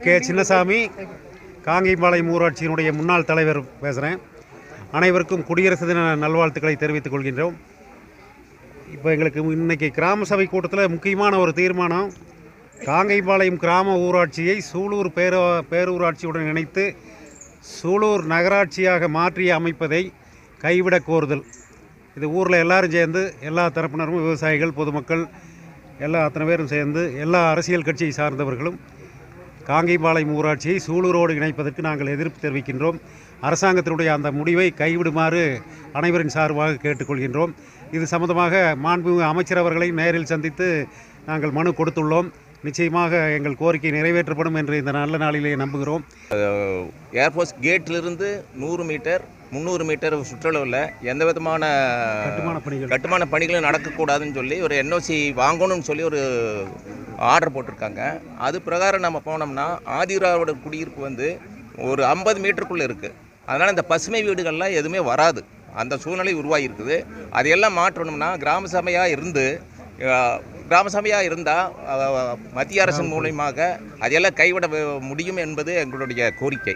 K. Chinnasamy காங்கிபாளையம் ஊராட்சியினுடைய முன்னாள் தலைவர் பேசுகிறேன் அனைவருக்கும் குடியரசு தின நல்வாழ்த்துக்களை தெரிவித்துக் கொள்கின்றோம். இப்போ எங்களுக்கு இன்றைக்கி கிராம சபை கூட்டத்தில் முக்கியமான ஒரு தீர்மானம் காங்கைபாளையம் கிராம ஊராட்சியை சூலூர் பேர பேரூராட்சியுடன் இணைத்து சூலூர் நகராட்சியாக மாற்றி அமைப்பதை கைவிடக் கோருதல். இது ஊரில் எல்லாரும் சேர்ந்து எல்லா தரப்பினரும் விவசாயிகள் பொதுமக்கள் எல்லா அத்தனை பேரும் சேர்ந்து எல்லா அரசியல் கட்சியை சார்ந்தவர்களும் காங்கைபாளையம் ஊராட்சியை சூலூரோடு இணைப்பதற்கு நாங்கள் எதிர்ப்பு தெரிவிக்கின்றோம். அரசாங்கத்தினுடைய அந்த முடிவை கைவிடுமாறு அனைவரின் சார்பாக கேட்டுக்கொள்கின்றோம். இது சம்பந்தமாக மாண்புமிகு அமைச்சர் அவர்களை நேரில் சந்தித்து நாங்கள் மனு கொடுத்துள்ளோம். நிச்சயமாக எங்கள் கோரிக்கை நிறைவேற்றப்படும் என்று இந்த நல்ல நாளிலே நம்புகிறோம். ஏர்ஃபோர்ஸ் கேட்டிலிருந்து நூறு மீட்டர் முந்நூறு மீட்டர் சுற்றளவில் எந்த விதமான கட்டுமான பணிகள். கட்டுமான பணிகளும் நடக்கக்கூடாதுன்னு சொல்லி ஒரு என்ஓசி வாங்கணும்னு சொல்லி ஒரு ஆர்டர் போட்டிருக்காங்க. அது பிரகாரம் நம்ம போனோம்னா ஆதிராவோட குடியிருப்பு வந்து ஒரு ஐம்பது மீட்டருக்குள்ளே இருக்குது அதனால் இந்த பசுமை வீடுகள்லாம் எதுவுமே வராது. அந்த சூழ்நிலை உருவாகி இருக்குது அதையெல்லாம் மாற்றணும்னா கிராம சபையாக இருந்து கிராம சபையாக இருந்தால் மத்திய அரசின் மூலியமாக அதையெல்லாம் கைவிட முடியும் என்பது எங்களுடைய கோரிக்கை.